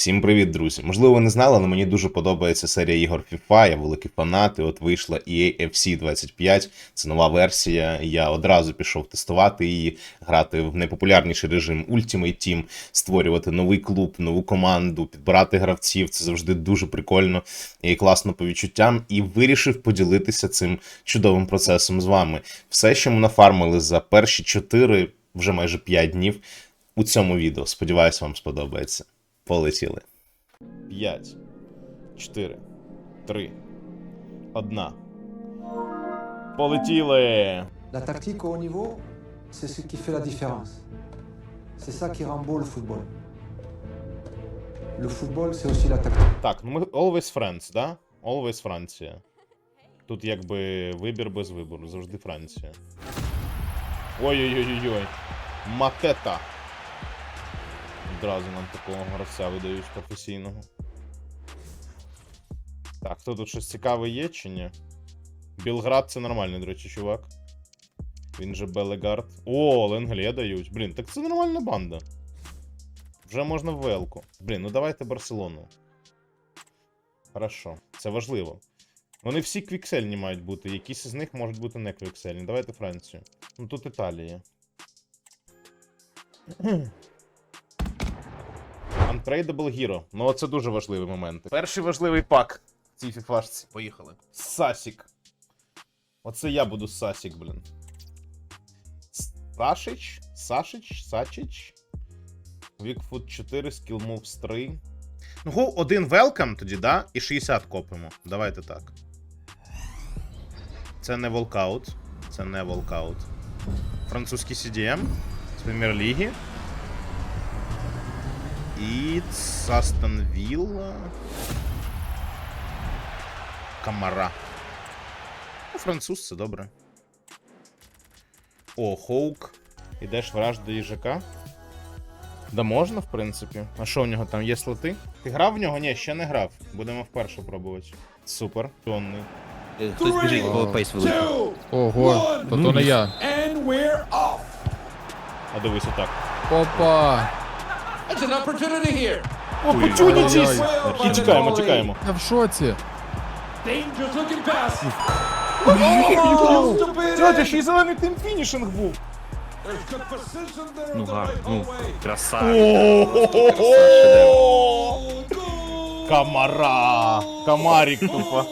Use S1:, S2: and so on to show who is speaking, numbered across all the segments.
S1: Всім привіт, друзі! Можливо, ви не знали, але мені дуже подобається серія ігор FIFA, я великий фанат, і от вийшла EA FC 25, це нова версія. Я одразу пішов тестувати її, грати в найпопулярніший режим Ultimate Team, створювати новий клуб, нову команду, підбирати гравців. Це завжди дуже прикольно і класно по відчуттям. І вирішив поділитися цим чудовим процесом з вами. Все, що ми нафармили за перші 4, вже майже 5 днів у цьому відео. Сподіваюсь, вам сподобається. Полетіли. 5, 4, 3, 1. Полетіли.
S2: La tactique au haut niveau, c'est ce qui fait la différence. C'est ça qui rend beau le football. Le football, c'est aussi la tactique.
S1: Так, ну ми always friends, да? Always Франція. Тут якби вибір без вибору, завжди Франція. Ой-ой-ой-ой. Матета. Одразу нам такого гравця видають професійного. Так, хто тут щось цікаве є чи ні? Білград це нормальний, до речі, чувак. Він же Белегард. О, Ленгле дають. Блін, так це нормальна банда. Вже можна в велку. Блін, ну давайте Барселону. Хорошо, це важливо. Вони всі квіксельні мають бути, якісь із них можуть бути не квіксельні. Давайте Францію. Ну тут Італія. Untradeable Hero. Ну, це дуже важливий момент. Перший важливий пак в цій фіфашці. Поїхали. Сасік. Оце я буду Сасік, блін. Сашич? Сашич? Сачич? Вікфут 4, Skill Moves 3. Ну, один welcome тоді, да? І 60 копимо. Давайте так. Це не волкаут. Це не волкаут. Французький CDM з прем'єр-ліги. І Састон Вілла. Камара. Ну, француз, це добре. О, Хоук. Ідеш враж до їжака. Да можна, в принципі. А що у нього там є слоти? Ти грав в нього? Ні, ще не грав. Будемо вперше пробувати. Супер. Тонний.
S3: Хтось біжить,
S4: Three,
S3: коло пейс великий.
S5: Ого, то то не я.
S4: and we're off.
S1: А дивись отак.
S5: Опа!
S4: It's an opportunity here.
S1: Опочунітісь! І тікаємо, тікаємо.
S5: Я в шоці.
S4: Dangerous looking pass.
S1: Тьотя, ще й зелений тим фінішинг був.
S3: Ну гарно, ну, красавець.
S1: Камара! Камарік тупо.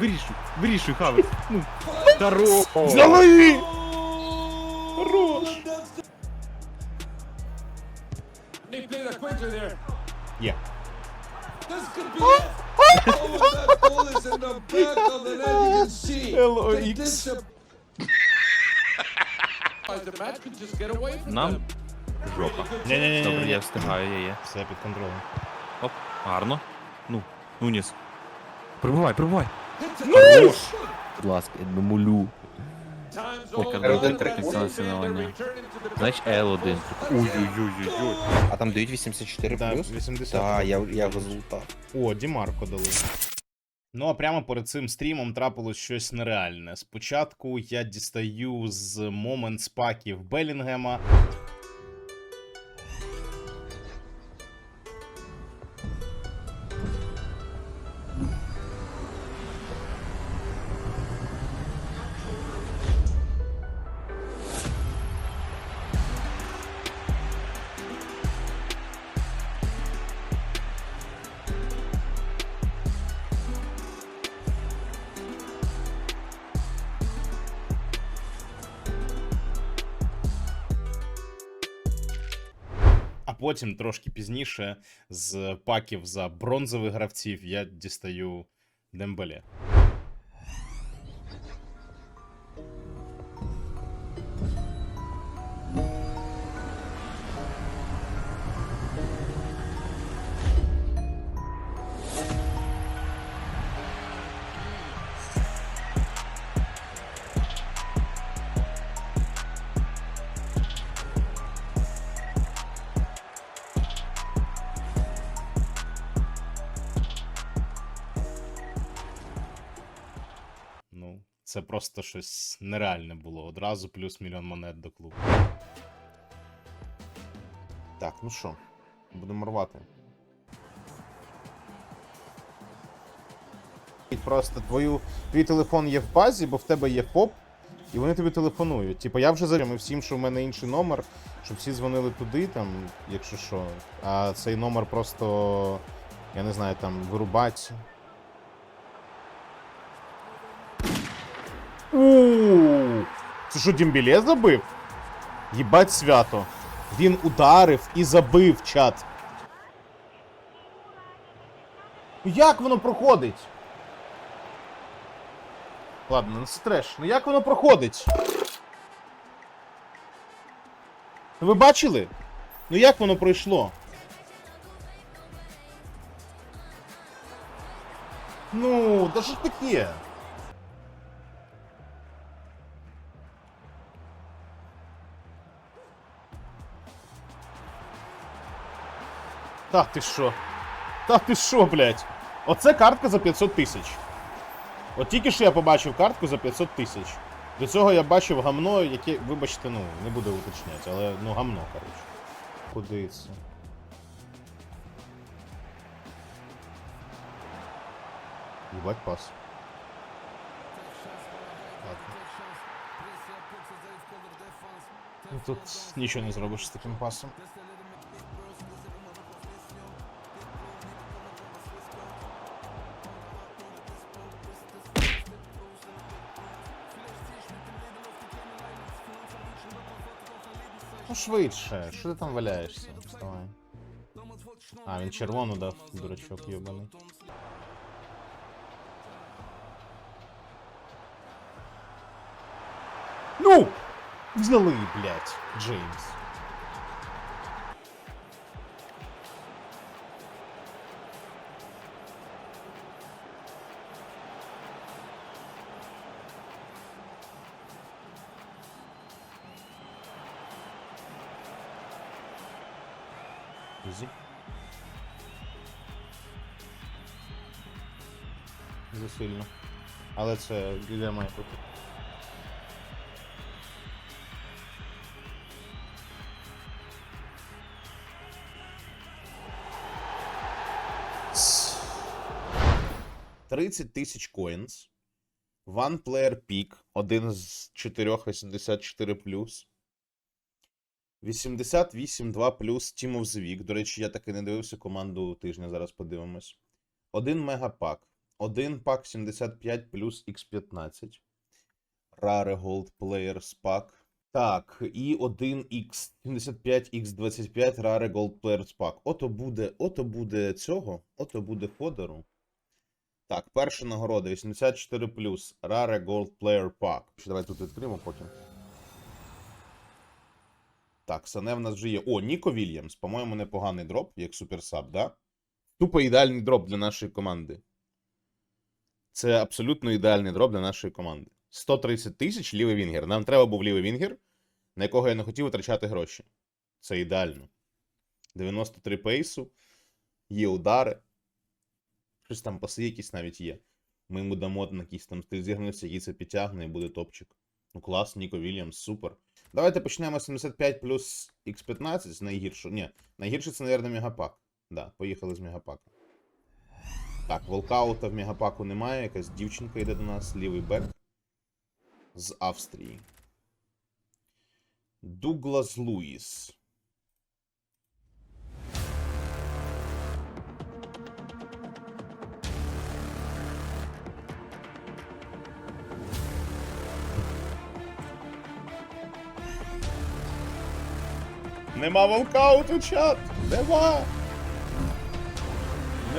S3: Вирішуй, вирішуй, Хавець. Ну, здорово.
S1: Взяли!
S4: From
S3: Нам жопа.
S1: Ні-ні-ні.
S3: Добре, я встигаю, я є.
S1: Все під контролем.
S3: Оп, гарно. Ну, Нуніс. Прибувай, прибувай. Будь ласка, я молю.
S4: To the
S3: Знаєш, L1. Ой-ой-ой-ой.
S6: А там дають 84
S1: Так,
S6: плюс?
S1: 80.
S6: Так, я, я злутав.
S1: О, Дімарко дали. Ну, а прямо перед цим стрімом трапилось щось нереальне. Спочатку я дістаю з момент спаків Белінгема. Потім трошки пізніше з паків за бронзових гравців я дістаю Дембеле. Це просто щось нереальне було. Одразу плюс мільйон монет до клубу. Так, ну що, Будемо рвати. Просто твою, твій телефон є в базі, бо в тебе є ФОП, і вони тобі телефонують. Типу, я вже зарямив всім, що в мене інший номер, щоб всі дзвонили туди, там, якщо що. А цей номер просто, я не знаю, там, вирубать. Ууу! Це що, Дімбіле забив? Їбать свято. Він ударив і забив чат. Ну як воно проходить? Ладно, ну це треш. Ну як воно проходить? Ну ви бачили? Ну як воно пройшло? Ну, да що таке? Та ти що? Та ти що, блядь? Оце картка за 500 тисяч. От тільки що я побачив картку за 500 тисяч. До цього я бачив гамно, яке, вибачте, ну, не буду уточняти, але ну гамно, коротше. Куди це? Єбать пас. Ладно. Ну тут нічого не зробиш з таким пасом. Ну швидше, що ти там валяєшся? Вставай. А, він червону дав, дурачок йобаний. Ну! Взяли, блядь, Джеймс. Засильно. Але це для має бути. Тридцять тисяч коїнс. One player pick. Один з 484 плюс. 88-2 плюс Team of the Week. До речі, я таки не дивився команду тижня, зараз подивимось. Один мегапак. Один пак 75 плюс X15. Rare Gold Players Pack. Так, і один X 75 X25 Rare Gold Players Pack. Ото буде, ото буде цього, ото буде фодеру. Так, перша нагорода 84 плюс Rare Gold Player Pack. Давай тут відкриємо потім. Так, Сане в нас вже є. О, Ніко Вільямс. По-моєму, непоганий дроп, як суперсаб, да? Тупо ідеальний дроп для нашої команди. Це абсолютно ідеальний дроп для нашої команди. 130 тисяч лівий вінгер. Нам треба був лівий вінгер, на якого я не хотів витрачати гроші. Це ідеально. 93 пейсу, є удари. Щось там паси якісь навіть є. Ми йому дамо на якийсь там стиль зігнувся, який це підтягне і буде топчик. Ну клас, Ніко Вільямс, супер. Давайте почнемо з 75 плюс X15 з найгіршого. Ні, найгірше це, мабуть, мегапак. Да, поїхали з мегапака. Так, волкаута в мегапаку немає. Якась дівчинка йде до нас, лівий бек. З Австрії. Дуглас Луїс. Нема волкауту, чат! Нема!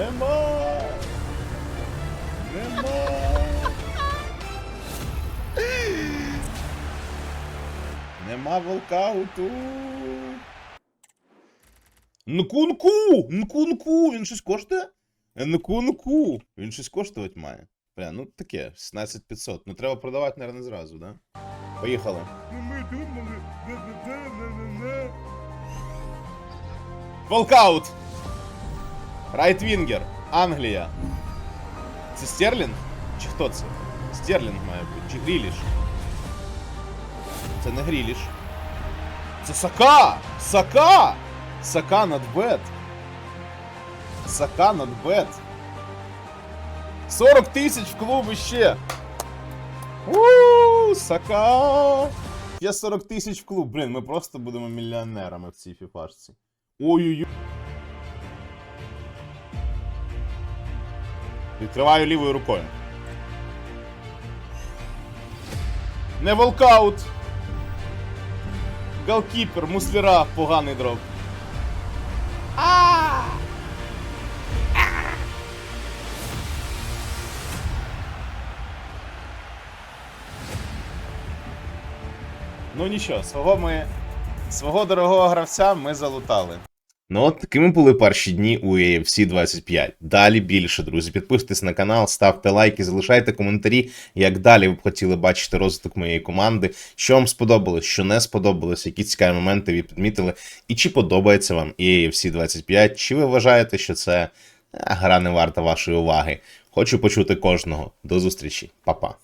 S1: Нема! Нема! Нема волкауту! Нку-нку! Нку-нку! Він щось коштує? Нку-нку! Він щось коштувати має. Бля, ну таке, 16500. Ну треба продавати, наверное, зразу, да? Поїхали. Волкаут! Райтвінгер. Англія. Це Стерлінг? Чи хто це? Стерлінг має бути. Чи Гріліш? Це не Гріліш. Це Сака! Сака! Сака над бет. Сака бет. 40 тисяч в клуб ще. Ууу, Сака. Є 40 тисяч в клуб. Блін, ми просто будемо мільйонерами в цій фіфашці. Ой-ой-ой. Відкриваю лівою рукою. Не волкаут. Галкіпер, муслера, поганий дроп. Ну нічого, свого ми. Свого дорогого гравця ми залутали. Ну от такими були перші дні у AFC 25. Далі більше, друзі. Підписуйтесь на канал, ставте лайки, залишайте коментарі, як далі ви б хотіли бачити розвиток моєї команди, що вам сподобалось, що не сподобалось, які цікаві моменти ви підмітили, і чи подобається вам AFC 25, чи ви вважаєте, що це е, гра не варта вашої уваги. Хочу почути кожного. До зустрічі, Па-па.